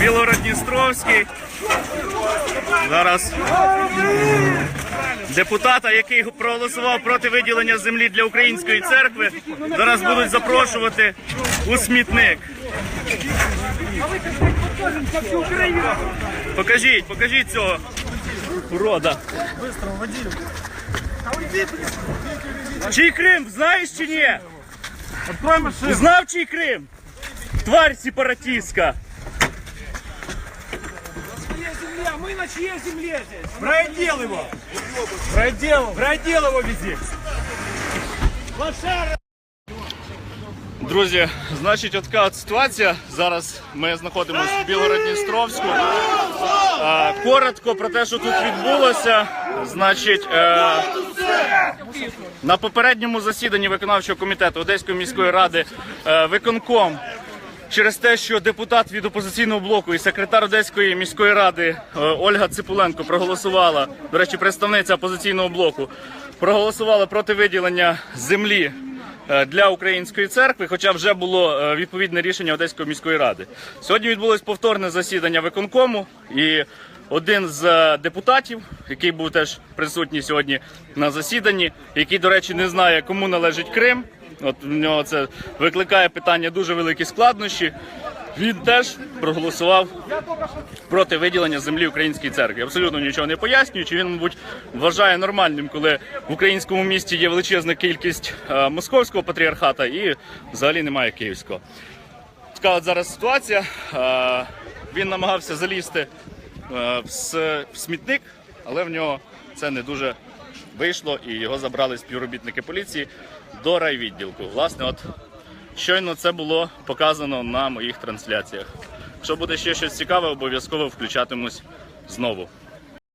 Білгород-Дністровський. Зараз депутата, який проголосував проти виділення землі для української церкви, зараз будуть запрошувати у смітник. Покажіть, покажіть цього урода. Чий Крим, знаєш чи ні? Знав чий Крим? Тварь сепаратистська. Земля? Мы на чьей земле здесь? Проотдел его! Проотдел! Проотдел его везде! Друзі, значить, от така от ситуація. Зараз ми знаходимося в Білгород-Дністровську. Е, Коротко про те, що тут відбулося. Значить, е, на попередньому засіданні виконавчого комітету Одеської міської ради е, виконком через те, що депутат від опозиційного блоку і секретар Одеської міської ради е, Ольга Ципуленко проголосувала, до речі, представниця опозиційного блоку, проголосувала проти виділення землі е, для української церкви, хоча вже було е, відповідне рішення Одеської міської ради. Сьогодні відбулось повторне засідання виконкому і. Один з депутатів, який був теж присутній сьогодні на засіданні, який, до речі, не знає, кому належить Крим. От в нього це викликає питання дуже великі складнощі. Він теж проголосував проти виділення землі українській церкві. Абсолютно нічого не пояснюючи. Він, мабуть, вважає нормальним, коли в українському місті є величезна кількість е, московського патріархата і взагалі немає київського. Така от зараз ситуація. Е, Він намагався залізти е, в смітник, але в нього це не дуже вийшло, і його забрали співробітники поліції до райвідділку. Власне, от щойно це було показано на моїх трансляціях. Якщо буде ще щось цікаве, обов'язково включатимусь знову.